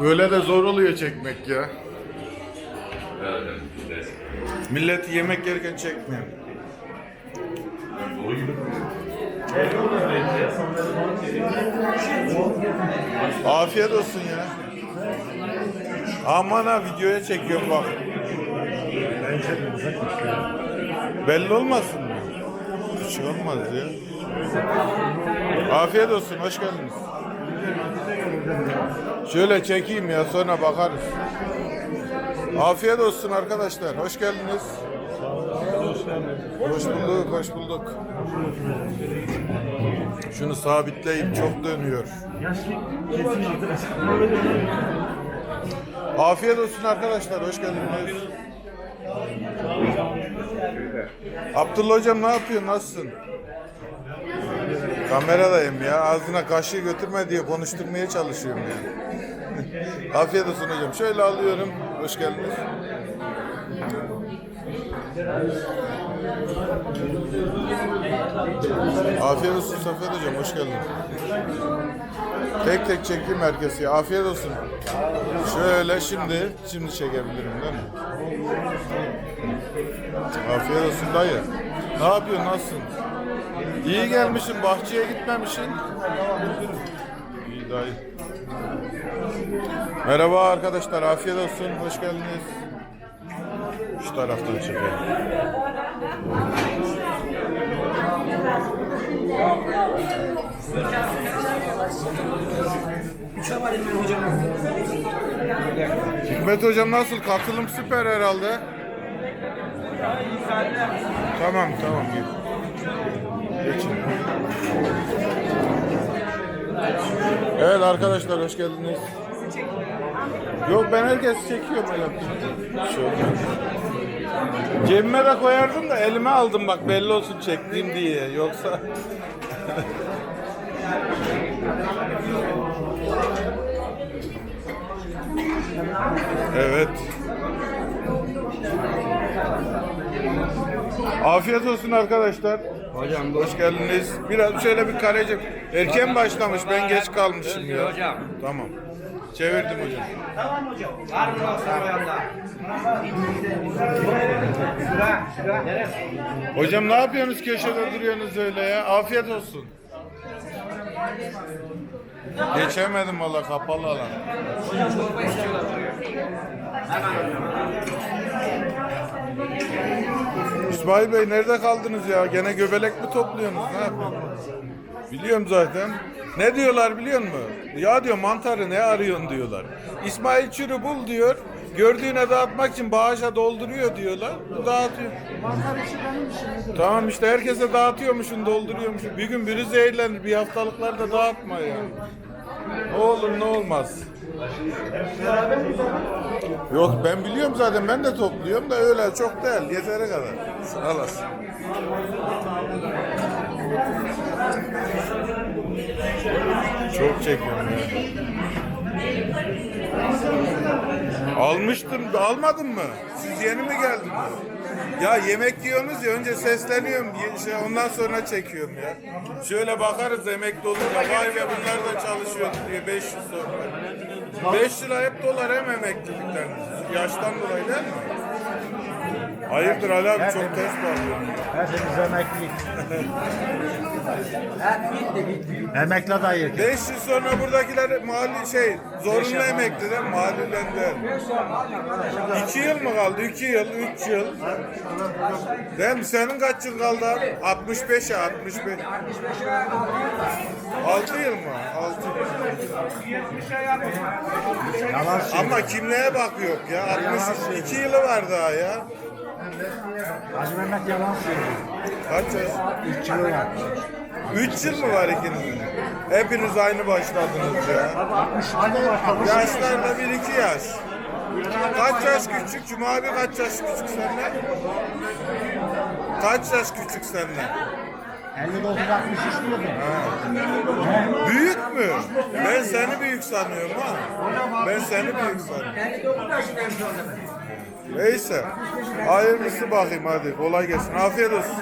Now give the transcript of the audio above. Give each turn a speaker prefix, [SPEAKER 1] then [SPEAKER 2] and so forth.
[SPEAKER 1] Öyle de zor oluyor çekmek ya. Millet yemek yerken çekmiyor. Afiyet olsun ya. Aman ha videoya çekiyorum bak. Belli olmasın mı? Hiç olmaz ya. Afiyet olsun, hoş geldiniz. Şöyle çekeyim ya sonra bakarız. Afiyet olsun arkadaşlar, hoş geldiniz. Hoş bulduk, hoş bulduk. Şunu sabitleyip çok dönüyor. Afiyet olsun arkadaşlar, hoş geldiniz. Abdullah hocam ne yapıyorsun, nasılsın? Kameradayım ya, ağzına kaşığı götürme diye konuşturmaya çalışıyorum ya. Afiyet olsun hocam. Şöyle alıyorum, hoş geldiniz. Afiyet olsun Safet hocam, hoş geldin. Tek tek çekeyim herkesi. Afiyet olsun. Şöyle şimdi, şimdi çekebilirim değil mi? Afiyet olsun dayı. Ne yapıyorsun, nasılsın? İyi gelmişsin, bahçeye gitmemişsin. İyi dayı. Merhaba arkadaşlar, afiyet olsun, hoş geldiniz. Şu taraftan çekelim. Hikmet hocam nasıl? Katılım süper herhalde. Tamam tamam git. Evet arkadaşlar hoş geldiniz. Yok ben herkes çekiyorum öyle. Şöyle. Cebime de koyardım da elime aldım bak belli olsun çektiğim diye. Yoksa Evet. Afiyet olsun arkadaşlar.
[SPEAKER 2] Hocam
[SPEAKER 1] Hoş geldiniz. Biraz şöyle bir karece. Erken başlamış. Ben geç kalmışım ya.
[SPEAKER 2] Hocam.
[SPEAKER 1] Tamam. Çevirdim hocam.
[SPEAKER 2] Var mı yoksa?
[SPEAKER 1] Hocam ne yapıyorsunuz köşede duruyorsunuz öyle ya? Afiyet olsun. Geçemedim valla kapalı alan.
[SPEAKER 2] Hocam çorba istiyorlar. Hemen hocam.
[SPEAKER 1] İsmail Bey nerede kaldınız ya? Gene göbelek mi topluyorsunuz? Ne yapıyorsunuz? Biliyorum zaten. Ne diyorlar biliyor musun? Ya diyor mantarı ne arıyorsun diyorlar. İsmail Çürü bul diyor. Gördüğüne dağıtmak için bağışa dolduruyor diyorlar. Dağıtıyor. Tamam işte herkese dağıtıyormuşsun, dolduruyormuşsun. Bir gün biri zehirlenir, bir haftalıklarda dağıtma ya. Ne olur ne olmaz. Yok ben biliyorum zaten ben de topluyorum da öyle çok değil yeteri kadar. Sağ olasın. Çok çekiyorum ya. Almıştım, almadın mı? Siz yeni mi geldiniz? Ya yemek yiyorsunuz ya önce sesleniyorum şey, ondan sonra çekiyorum ya. Şöyle bakarız emekli olunca vay be bunlar da çalışıyor diye 500 sonra. 5 lira hep dolar hem emeklilikten. Yaştan dolayı değil mi? Hayırdır Ali abi çok ters bağlıyor.
[SPEAKER 3] Hepimiz emekli. Emekli adayı.
[SPEAKER 1] 5 yıl sonra buradakiler mali şey zorunlu emekli değil mi? Mahallilendi. 2 yıl mı kaldı? 2 yıl, 3 yıl. Değil mi? Senin kaç yıl kaldı abi? 65'e 65. 6 yıl mı? 6
[SPEAKER 3] Yalan söylüyor.
[SPEAKER 1] Ama kimliğe bak yok ya. 62 yılı var daha ya.
[SPEAKER 3] Hacı Mehmet yalan söylüyor.
[SPEAKER 1] Kaç yaş?
[SPEAKER 3] İlk yılı var.
[SPEAKER 1] 3 yıl mı var ikinizin? Hepiniz aynı başladınız ya.
[SPEAKER 3] 60 hali var.
[SPEAKER 1] Yaşlarda 1-2 yaş. Kaç yaş küçük? Cuma abi kaç yaş küçük senden? Kaç yaş küçük senden?
[SPEAKER 3] 59 63 diyordum.
[SPEAKER 1] Büyük mü? Ben seni büyük sanıyorum ha. Ben seni büyük sanıyorum.
[SPEAKER 2] 59 yaşındayım şu anda ben.
[SPEAKER 1] Neyse. Hayırlısı bakayım hadi. Kolay gelsin. Afiyet olsun.